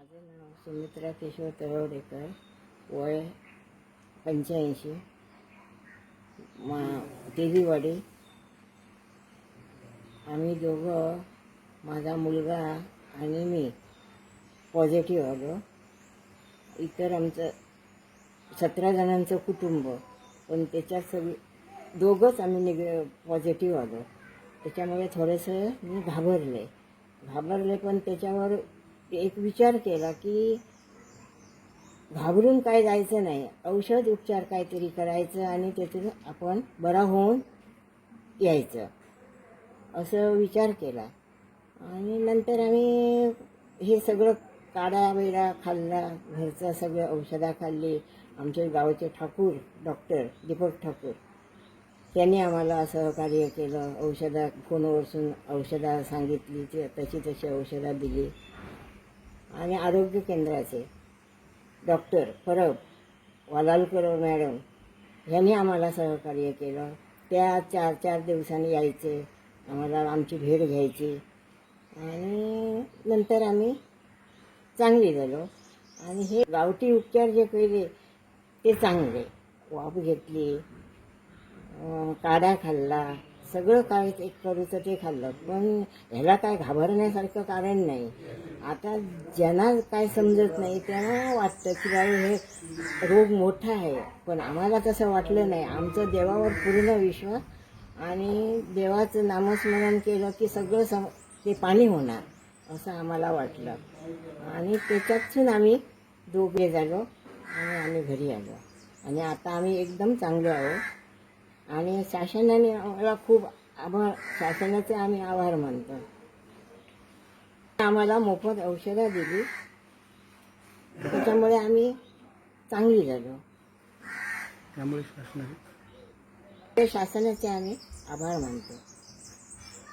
माझं नाव सुमित्रा केशव तळवडेकर वय पंच्याऐंशी. मा तेलीवाडी आम्ही दोघं माझा मुलगा आणि मी पॉझिटिव्ह आलो. इतर आमचं सतरा जणांचं कुटुंब पण त्याच्यात सगळी दोघंच आम्ही निग पॉझिटिव्ह आलो. त्याच्यामुळे थोडंसं मी घाबरले. घाबरले पण त्याच्यावर एक विचार केला की घाबरून काय जायचं नाही. औषध उपचार काहीतरी करायचं आणि त्यातून आपण बरा होऊन यायचं. असं विचार केला. आणि नंतर आम्ही हे सगळं काढा बिडा खाल्ला. घरचं सगळं औषधं खाल्ली. आमचे गावचे ठाकूर डॉक्टर दीपक ठाकूर त्यांनी आम्हाला सहकार्य केलं. औषधा फोनवरसून औषधं सांगितली ते तशी तशी औषधं दिली. आणि आरोग्य केंद्राचे डॉक्टर परब वालालकर मॅडम यांनी आम्हाला सहकार्य केलं. त्या चार चार दिवसांनी यायचे. आम्हाला आमची भेट घ्यायची. आणि नंतर आम्ही चांगली झालो. आणि हे गावठी उपचार जे केले ते चांगले. वाफ घेतली काढा खाल्ला. सगळं काय ते करूचं ते खाल्लं. पण ह्याला काय घाबरण्यासारखं कारण नाही. आता ज्यांना काय समजत नाही त्यांना वाटतं की बाई हे रोग मोठा आहे. पण आम्हाला तसं वाटलं नाही. आमचं देवावर पूर्ण विश्वास आणि देवाचं नामस्मरण केलं की सगळं सम ते पाणी होणार असं आम्हाला वाटलं. आणि त्याच्यातून आम्ही दोघे झालो आणि आम्ही घरी आलो. आणि आता आम्ही एकदम चांगलो आहोत. आणि शासनाने आम्हाला खूप आभार शासनाचे आम्ही आभार मानतो. आम्हाला मोफत औषधं दिली. त्याच्यामुळे आम्ही चांगली झालो. त्यामुळे शासनाचे आम्ही आभार मानतो.